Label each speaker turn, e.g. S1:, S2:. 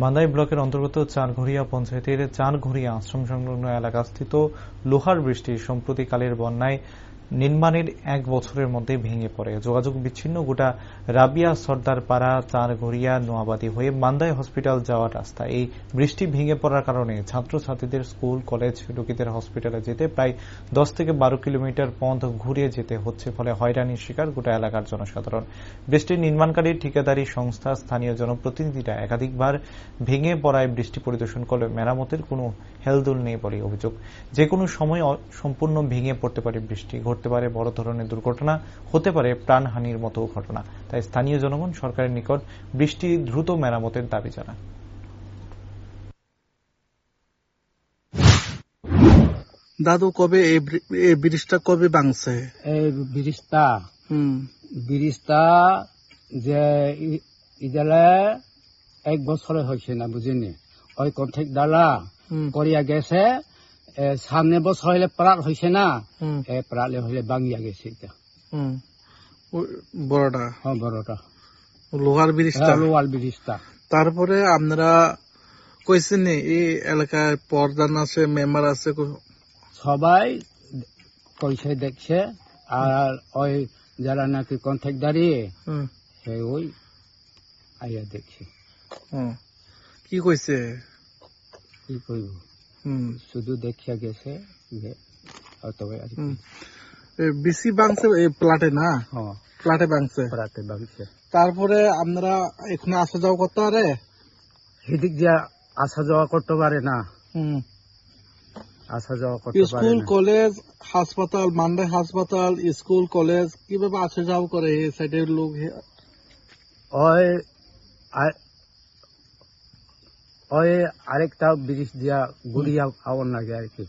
S1: মান্দাই ব্লকের অন্তর্গত চারঘড়িয়া পঞ্চায়েতের চারঘড়িয়া আশ্রম সংলগ্ন এলাকাস্থিত লোহার বৃষ্টি সম্প্রতিকালের বন্যায় নির্মাণের এক বছরের মধ্যে ভেঙে পড়ে। যোগাযোগ বিচ্ছিন্ন গোটা রাবিয়া সর্দার পাড়া চারঘড়িয়া নোয়াবাদী হয়ে মান্দায় হসপিটাল যাওয়ার রাস্তা। এই বৃষ্টি ভেঙে পড়ার কারণে ছাত্রছাত্রীদের স্কুল, কলেজ রোগীদের হসপিটালে যেতে প্রায় দশ থেকে বারো কিলোমিটার পথ ঘুরে যেতে হচ্ছে ফলে হয়রানির শিকার গোটা এলাকার জনসাধারণ। বৃষ্টির নির্মাণকারী ঠিকাদারি সংস্থা, স্থানীয় জনপ্রতিনিধিরা একাধিকবার ভেঙে পড়ায় বৃষ্টি পরিদর্শন করলে মেরামতের কোনো হেলদুল নেই বলে অভিযোগ। যে কোনো সময় সম্পূর্ণ ভেঙে পড়তে পারে বৃষ্টি। ঘটতে পারে বড় ধরনের দুর্ঘটনা হতে পারে প্রাণহানির মতো ঘটনা। তাই স্থানীয় জনগণ সরকারের নিকট বৃষ্টি দ্রুত মেরামতের দাবি জানান।
S2: দাদু কবে এই ব্রি- ব্রিজটা কবে ভাঙছে?
S3: এই ব্রিজটা?
S2: হুম।
S3: ব্রিজটা যে ইদালে এক বছরে হয়েছে না বুঝিনি? ওই কন্ট্রাক্ট দ্বারা
S2: হুম।
S3: করিয়া গেছে সামনে বছর হইলে প্রাক হয়েছে না? প্রালে হইলে বাঙ্গিয়া গেছে এটা
S2: বড়টা
S3: হ্যাঁ বড়টা
S2: লোহার ব্রিজটা
S3: লোয়াল ব্রিজটা
S2: তারপরে আপনারা কইছেন এই এলাকায় প্রধান আছে মেম্বার আছে
S3: সবাই কইছে দেখছে। আর ওই যারা নাকি কন্ট্রাক্ট দাঁড়িয়ে
S2: হুম,
S3: সে ওই আইয়া দেখছে।
S2: হুম। কি কইছে
S3: কি
S2: হুম
S3: শুধু দেখিয়া গেছে যে তবে
S2: বেশি এই প্লাটে না?
S3: হ্যাঁ।
S2: প্লাটে ভাঙছে
S3: প্রাতে বাংছে।
S2: তারপরে আপনারা এখানে আসা যাওয়া করতে পারে?
S3: সেদিক দিয়ে আসা যাওয়া করতে পারে না।
S2: হুম।
S3: আসা যাওয়া করতে পারে
S2: স্কুল কলেজ হাসপাতাল মান্ডাই হাসপাতাল স্কুল কলেজ কীভাবে আসা যাওয়া করে এই সাইডের লোক?
S3: আর- ওই আরেকটা ব্রিজ দিয়া ঘুরিয়া আওয়ার লাগে আর কি।